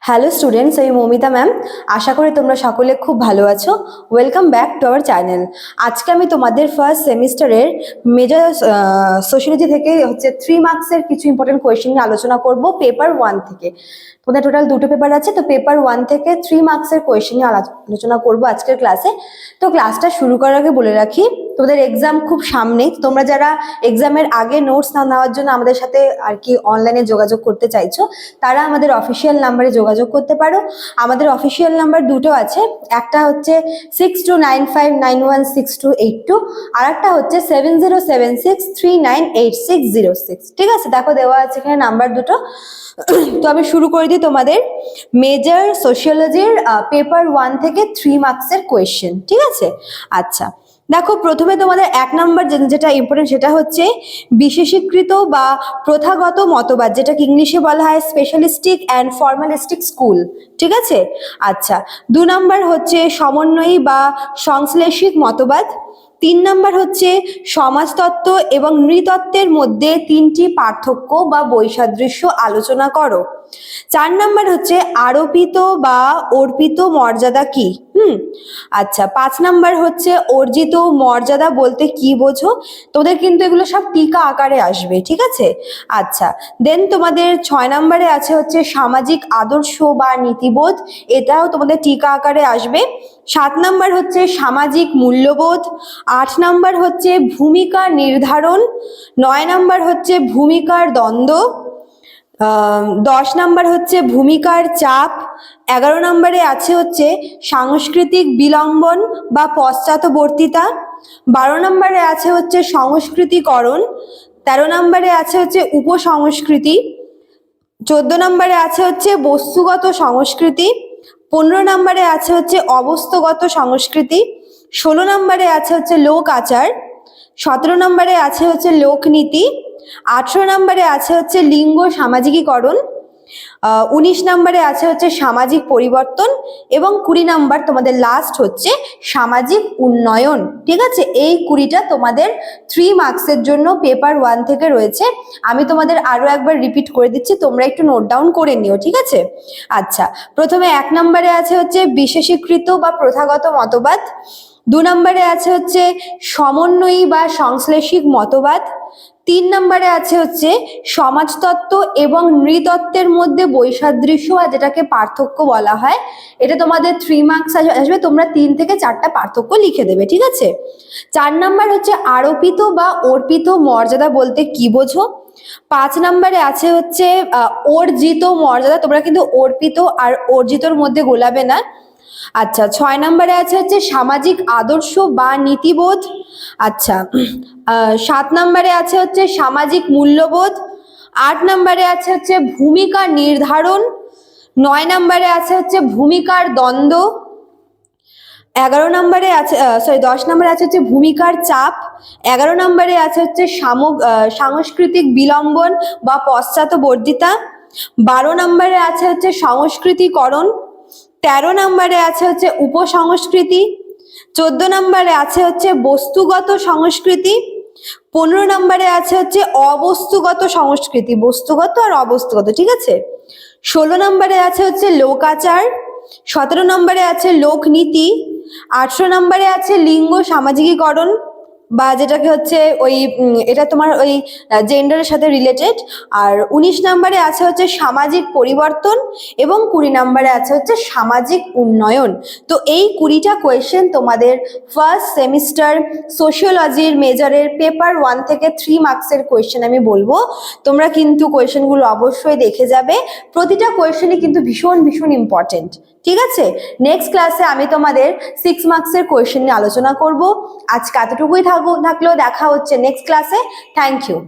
Hello students আমি Moumita ma'am আশা করি তোমরা সকলে খুব ভালো আছো। Welcome back to our channel আজকে আমি তোমাদের ফার্স্ট সেমিস্টারের মেজর সোশিয়োলজি থেকে হচ্ছে থ্রি মার্কসের কিছু ইম্পর্টেন্ট কোয়েশ্চেন নিয়ে আলোচনা করব পেপার ওয়ান থেকে। তোমাদের টোটাল দুটো পেপার আছে, তো পেপার ওয়ান থেকে থ্রি মার্কসের কোয়েশ্চেন নিয়ে আলো- আলোচনা করব আজকের ক্লাসে তো ক্লাসটা শুরু করার আগে বলে রাখি তোমাদের এক্সাম খুব সামনেই তোমরা যারা এক্সামের আগে নোটস না নেওয়ার জন্য আমাদের সাথে আর কি অনলাইনে যোগাযোগ করতে চাইছো, তারা আমাদের অফিসিয়াল নাম্বারে যোগাযোগ করতে পারো। আমাদের অফিসিয়াল নাম্বার দুটো আছে, একটা হচ্ছে six two nine five nine one six two eight two আর একটা হচ্ছে seven zero seven six three nine eight six zero six ঠিক আছে? দেখো দেওয়া আছে এখানে নাম্বার দুটো। তো আমি শুরু করে দিই তোমাদের। মেজর সোশিয়োলজির পেপার ওয়ান থেকে থ্রি মার্কসের কোয়েশ্চেন ঠিক আছে? আচ্ছা। দেখো, প্রথমে তোমাদের এক নাম্বার যেটা ইম্পর্টেন্ট সেটা হচ্ছে বিশেষীকৃত বা প্রথাগত মতবাদ যেটাকে ইংলিশে বলা হয় স্পেশালিস্টিক অ্যান্ড ফর্মালিস্টিক স্কুল ঠিক আছে? আচ্ছা দু নাম্বার হচ্ছে সমন্বয়ী বা সংশ্লেষিক মতবাদ, তিন নাম্বার হচ্ছে সমাজতত্ত্ব এবং নৃতত্ত্বের মধ্যে তিনটি পার্থক্য বা বৈসাদৃশ্য আলোচনা করো। চার নাম্বার হচ্ছে আরোপিত বা অর্পিত মর্যাদা কি? হুম আচ্ছা পাঁচ নাম্বার হচ্ছে অর্জিত মর্যাদা বলতে কি বোঝো? তোদের কিন্তু এগুলো সব টিকা আকারে আসবে, ঠিক আছে? আচ্ছা দেন তোমাদের ছয় নাম্বারে আছে হচ্ছে সামাজিক আদর্শ বা নীতিবোধ, এটাও তোমাদের টিকা আকারে আসবে। সাত নাম্বার হচ্ছে সামাজিক মূল্যবোধ, আট নাম্বার হচ্ছে ভূমিকা নির্ধারণ, নয় নাম্বার হচ্ছে ভূমিকার দ্বন্দ্ব দশ নাম্বার হচ্ছে ভূমিকার চাপ। এগারো নম্বরে আছে হচ্ছে সাংস্কৃতিক বিলম্বন বা পশ্চাৎবর্তিতা বারো নম্বরে আছে হচ্ছে সংস্কৃতিকরণ। তেরো নম্বরে আছে হচ্ছে উপসংস্কৃতি। চোদ্দ নম্বরে আছে হচ্ছে বস্তুগত সংস্কৃতি। পনেরো নম্বরে আছে হচ্ছে অবস্থগত সংস্কৃতি। ষোলো নম্বরে আছে হচ্ছে লোক আচার। সতেরো নম্বরে আছে হচ্ছে লোকনীতি। আঠেরো নম্বরে আছে হচ্ছে লিঙ্গ সামাজিকীকরণ উনিশ নম্বরে আছে হচ্ছে সামাজিক পরিবর্তন এবং কুড়ি নাম্বার তোমাদের লাস্ট হচ্ছে সামাজিক উন্নয়ন। ঠিক আছে? এই কুড়িটা তোমাদের থ্রি মার্কসের জন্য পেপার ওয়ান থেকে রয়েছে। আমি তোমাদের আরও একবার রিপিট করে দিচ্ছি, তোমরা একটু নোট ডাউন করে নিও, ঠিক আছে? আচ্ছা প্রথমে এক নম্বরে আছে হচ্ছে বিশেষীকৃত বা প্রথাগত মতবাদ, দু নম্বরে আছে হচ্ছে সমন্বয়ী বা সংশ্লেষিক মতবাদ তিন নম্বরে আছে হচ্ছে সমাজতত্ত্ব এবং নৃতত্ত্বের মধ্যে বৈসাদৃশ্য আর যেটাকে পার্থক্য বলা হয়, এটা তোমাদের থ্রি মার্কস আসবে, তোমরা তিন থেকে চারটা পার্থক্য লিখে দেবে, ঠিক আছে? চার নাম্বার হচ্ছে আরোপিত বা অর্পিত মর্যাদা বলতে কি বোঝো? পাঁচ নম্বরে আছে হচ্ছে অর্জিত মর্যাদা, তোমরা কিন্তু অর্পিত আর অর্জিতর মধ্যে গোলাবে না। আচ্ছা ছয় নম্বরে আছে হচ্ছে সামাজিক আদর্শ বা নীতিবোধ। আচ্ছা সাত নম্বরে আছে হচ্ছে সামাজিক মূল্যবোধ। আট নম্বরে আছে হচ্ছে ভূমিকা নির্ধারণ। নয় নম্বরে আছে হচ্ছে ভূমিকার দ্বন্দ্ব। এগারো নম্বরে আছে সরি দশ নম্বরে আছে হচ্ছে ভূমিকার চাপ। এগারো নম্বরে আছে হচ্ছে সাংস্কৃতিক বিলম্বন বা পশ্চাৎবর্তিতা। বারো নম্বরে আছে হচ্ছে সংস্কৃতিকরণ। তেরো নম্বরে আছে হচ্ছে উপসংস্কৃতি, চোদ্দ নম্বরে আছে হচ্ছে বস্তুগত সংস্কৃতি, পনেরো নম্বরে আছে হচ্ছে অবস্তুগত সংস্কৃতি, বস্তুগত আর অবস্তুগত, ঠিক আছে? ষোলো নম্বরে আছে হচ্ছে লোকাচার, সতেরো নম্বরে আছে লোকনীতি, আঠেরো নম্বরে আছে লিঙ্গ সামাজিকীকরণ বা যেটাকে হচ্ছে ওই এটা তোমার ওই জেন্ডারের সাথে রিলেটেড আর উনিশ নাম্বারে আছে হচ্ছে সামাজিক পরিবর্তন এবং কুড়ি নাম্বারে আছে হচ্ছে সামাজিক উন্নয়ন। তো এই কুড়িটা কোয়েশ্চেন তোমাদের ফার্স্ট সেমিস্টার সোশিওলজির মেজরের পেপার ওয়ান থেকে থ্রি মার্কসের কোয়েশ্চেন আমি বলব। তোমরা কিন্তু কোয়েশ্চেনগুলো অবশ্যই দেখে যাবে। প্রতিটা কোয়েশ্চেনই কিন্তু ভীষণ ভীষণ ইম্পর্টেন্ট ঠিক আছে? নেক্সট ক্লাসে আমি তোমাদের সিক্স মার্কসের কোয়েশ্চেন নিয়ে আলোচনা করব। আজকে এতটুকুই থাকো থাকলেও দেখা হচ্ছে নেক্সট ক্লাসে থ্যাংক ইউ